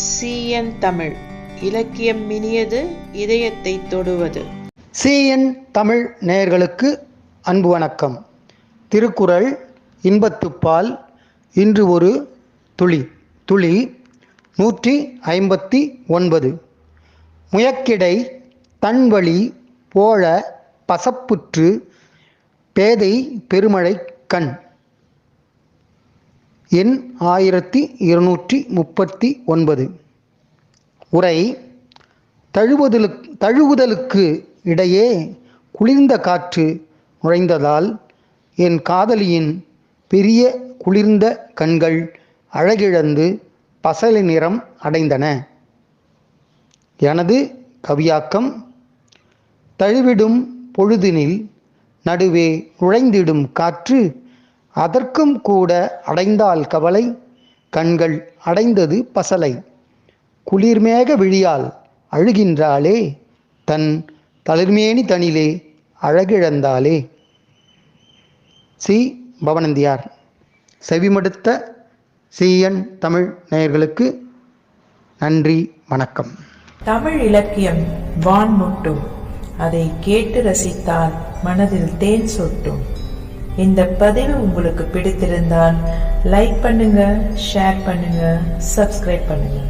CN Tamil. இலக்கியம் இனியது இதயத்தை தொடுவது. சிஎன் தமிழ் நேயர்களுக்கு அன்பு வணக்கம். திருக்குறள் இன்பத்துப்பால் இன்று ஒரு துளி. துளி நூற்றி ஐம்பத்தி ஒன்பது. முயக்கிடை தன்வழி போல பசப்புற்று பேதை பெருமழை கண். எண் ஆயிரத்தி இருநூற்றி முப்பத்தி ஒன்பது. உரை தழுவதலுக் தழுவுதலுக்கு இடையே குளிர்ந்த காற்று நுழைந்ததால் என் காதலியின் பெரிய குளிர்ந்த கண்கள் அழகிழந்து பசலை நிறம் அடைந்தன. எனது கவியாக்கம் தழுவிடும் பொழுதினில் நடுவே நுழைந்திடும் காற்று அதற்கும் கூட அடைந்தால் கவலை கண்கள் அடைந்தது பசலை. குளிர்மேக விழியால் அழுகின்றாளே தன் தளிர்மேனி தனிலே அழகிழந்தாளே. சி. பவனந்தியார். செவிமடுத்த சிஎன் தமிழ் நேயர்களுக்கு நன்றி வணக்கம். தமிழ் இலக்கியம் வான் முட்டும் அதை கேட்டு ரசித்தால் மனதில் தேன் சொட்டும். இந்த பதிவு உங்களுக்கு பிடித்திருந்தால் லைக் பண்ணுங்க ஷேர் பண்ணுங்க சப்ஸ்கிரைப் பண்ணுங்க.